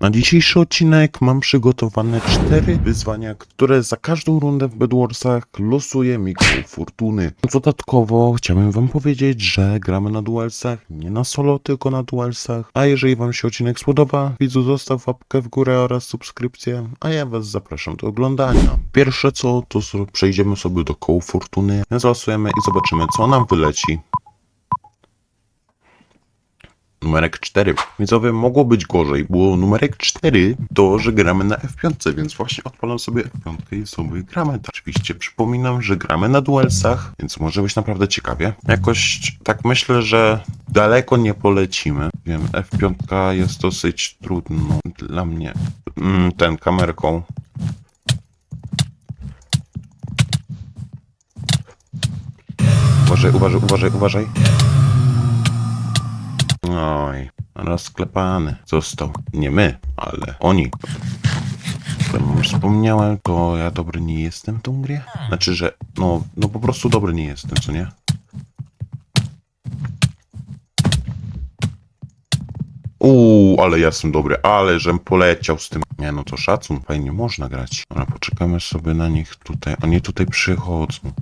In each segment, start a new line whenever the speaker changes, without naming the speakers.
Na dzisiejszy odcinek mam przygotowane cztery wyzwania, które za każdą rundę w Bedwarsach losuje mi koło fortuny. Dodatkowo chciałbym wam powiedzieć, że gramy na duelsach, nie na solo, tylko na duelsach. A jeżeli wam się odcinek spodoba, widzu zostaw łapkę w górę oraz subskrypcję, a ja was zapraszam do oglądania. Pierwsze co, to przejdziemy sobie do koło fortuny, zlosujemy i zobaczymy co nam wyleci. Numerek 4. Widzowie, mogło być gorzej, bo numerek 4 to, że gramy na F5, więc właśnie odpalam sobie F5 i sobie gramy. Oczywiście przypominam, że gramy na duelsach, więc może być naprawdę ciekawie. Jakoś tak myślę, że daleko nie polecimy. Wiem, F5 jest dosyć trudno dla mnie. Mm, ten kamerką. Uważaj, uważaj, uważaj, uważaj. Oj, rozklepany został. Nie my, ale oni. Już wspomniałem, to ja dobry nie jestem w tą grę. Znaczy, że no, no po prostu dobry nie jestem, co nie? Uuu, ale ja jestem dobry, ale żem poleciał z tym. Nie no, to szacun, fajnie można grać. Dobra, poczekamy sobie na nich tutaj. Oni tutaj przychodzą.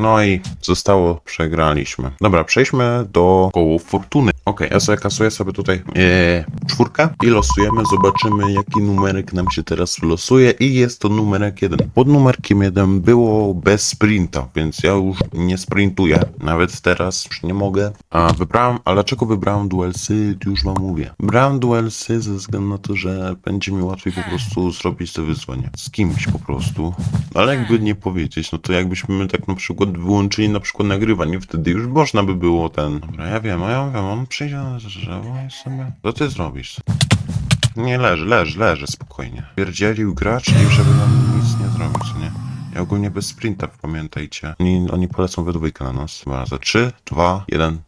No i zostało, przegraliśmy. Dobra, przejdźmy do koło fortuny. Okej, ja sobie kasuję sobie tutaj e, czwórkę i losujemy, zobaczymy jaki numerek nam się teraz losuje i jest to numerek jeden. Pod numerkiem jeden było bez sprinta, więc ja już nie sprintuję. Nawet teraz już nie mogę. A wybrałem, a dlaczego wybrałem duelsy? Już wam mówię. Brałem duelsy ze względu na to, że będzie mi łatwiej po prostu zrobić to wyzwanie. Z kimś po prostu. Ale jakby nie powiedzieć, no to jakbyśmy tak na przykład wyłączyli na przykład nagrywanie, wtedy już można by było ten... Dobra, ja wiem, ja wiem, on przyjdzie na drzewo i sobie... Co ty zrobisz? Nie, leży, leży, leży, spokojnie. Pierdzielił gracz i żeby nam nic nie zrobić, nie? Ja ogólnie bez sprinta, pamiętajcie. Oni, oni polecą we dwójkę na nas. Dobra, za 3, 2, 1.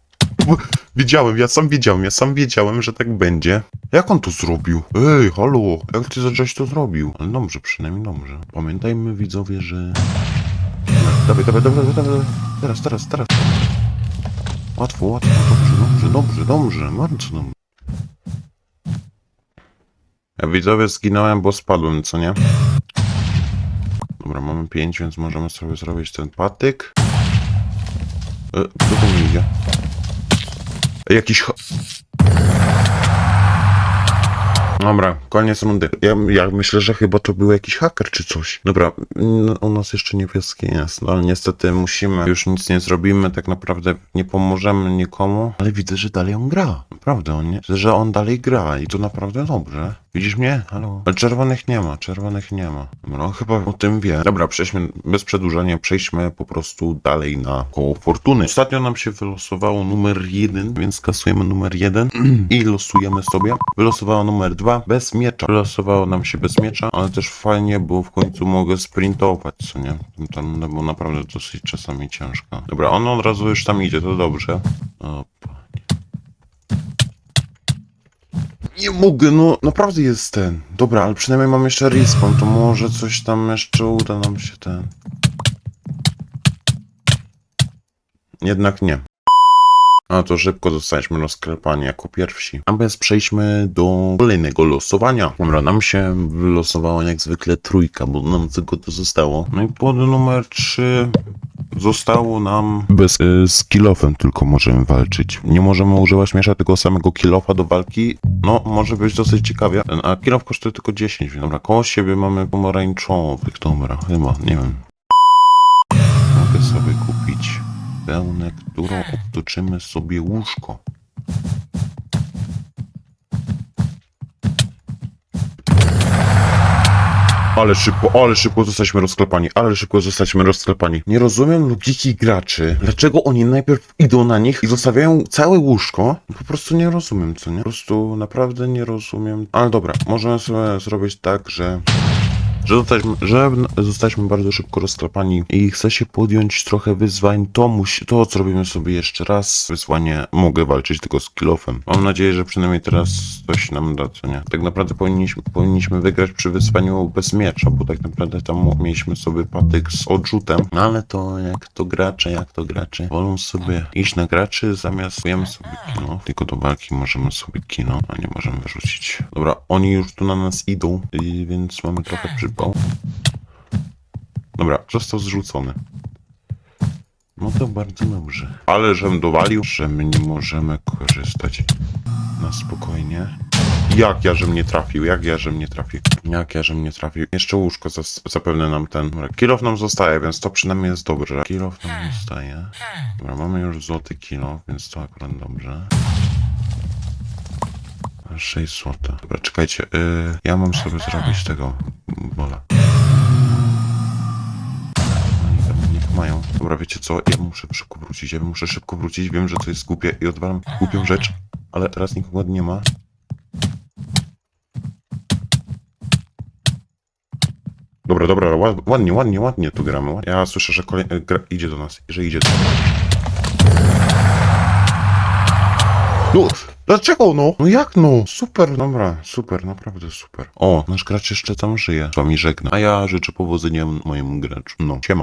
Wiedziałem, ja sam wiedziałem, ja sam wiedziałem, że tak będzie. Jak on to zrobił? Ej, halo, jak ty zacząłeś to zrobił? Ale dobrze, przynajmniej dobrze. Pamiętajmy widzowie, że... Dawaj, dawaj, dawaj, dawaj, dawaj. Teraz, teraz, teraz. Łatwo, łatwo, dobrze, dobrze, dobrze, dobrze, bardzo dobrze. Ja widzowie zginąłem, bo spadłem, co nie? Dobra, mamy 5, więc możemy sobie zrobić ten patyk. E, kto tu mi idzie? E, Jakiś... Dobra, koniec rundy. Ja, ja myślę, że chyba to był jakiś haker czy coś. Dobra, mm, u nas jeszcze niebieski jest, no ale niestety musimy, już nic nie zrobimy, tak naprawdę nie pomożemy nikomu, ale widzę, że dalej on gra. Naprawdę, on nie, że on dalej gra i to naprawdę dobrze. Widzisz mnie? Halo? Ale czerwonych nie ma, czerwonych nie ma. On chyba o tym wie. Dobra, przejdźmy, bez przedłużania, przejdźmy po prostu dalej na koło fortuny. Ostatnio nam się wylosowało numer jeden, więc kasujemy numer jeden i losujemy sobie. Wylosowało numer dwa, bez miecza. Wylosowało nam się bez miecza, ale też fajnie, bo w końcu mogę sprintować, co nie? Tam no, było naprawdę dosyć czasami ciężko. Dobra, on od razu już tam idzie, to dobrze. O, Nie mogę, no naprawdę jest ten. Dobra, ale przynajmniej mam jeszcze respawn, to może coś tam jeszcze uda nam się ten. Jednak nie. A to szybko zostaliśmy rozklepani jako pierwsi. A więc przejdźmy do kolejnego losowania. Dobra, nam się wylosowała jak zwykle trójka, bo nam tylko to zostało. No i pod numer 3 zostało nam bez y, z kilofem tylko możemy walczyć. Nie możemy używać miesza tego samego kilofa do walki. No, może być dosyć ciekawie. A kilof kosztuje tylko 10. więc Dobra, koło siebie mamy pomarańczowych. Dobra, chyba, nie wiem. Mogę sobie kupić wełnę, którą obtoczymy sobie łóżko. Ale szybko, ale szybko zostaliśmy rozklepani, ale szybko zostaliśmy rozklepani. Nie rozumiem logiki graczy. Dlaczego oni najpierw idą na nich i zostawiają całe łóżko? Po prostu nie rozumiem, co nie? Po prostu naprawdę nie rozumiem. Ale dobra, możemy sobie zrobić tak, że że, zostaliśmy, że zostaliśmy bardzo szybko rozklapani i chcę się podjąć trochę wyzwań, to, musi, to zrobimy sobie jeszcze raz. Wyzwanie mogę walczyć tylko z kilofem. Mam nadzieję, że przynajmniej teraz coś nam da, co nie? Tak naprawdę powinniśmy, powinniśmy wygrać przy wyzwaniu bez miecza, bo tak naprawdę tam mieliśmy sobie patyk z odrzutem, No ale to jak to gracze, jak to gracze wolą sobie iść na graczy zamiast kujemy sobie kino. Tylko do walki możemy sobie kino, a nie możemy wyrzucić. Dobra, oni już tu na nas idą, i więc mamy trochę przypał. Dobra, został zrzucony. No to bardzo dobrze. Ale żem dowalił, że my nie możemy korzystać na spokojnie. Jak ja żem nie trafił, jak ja żem nie trafił, jak ja żem nie trafił. Jeszcze łóżko zapewne nam ten... Kilof nam zostaje, więc to przynajmniej jest dobrze. Kilof nam zostaje. Dobra, mamy już złoty kilo, więc to akurat dobrze. 6 złota. Dobra, czekajcie, yy, ja mam sobie zrobić tego tam niech mają. Dobra, wiecie co? Ja muszę szybko wrócić. Ja muszę szybko wrócić. Wiem, że to jest głupie i odwalam głupią rzecz, ale teraz nikogo nie ma. Dobra, dobra, ład- ładnie, ładnie, ładnie tu gramy. Ja słyszę, że kolej... e, gra... idzie do nas, że idzie do nas. Dlaczego no? No jak no? Super, dobra, super, naprawdę super. O, nasz gracz jeszcze tam żyje. Z wami żegna. A ja życzę powodzenia mojemu graczu. No, siema.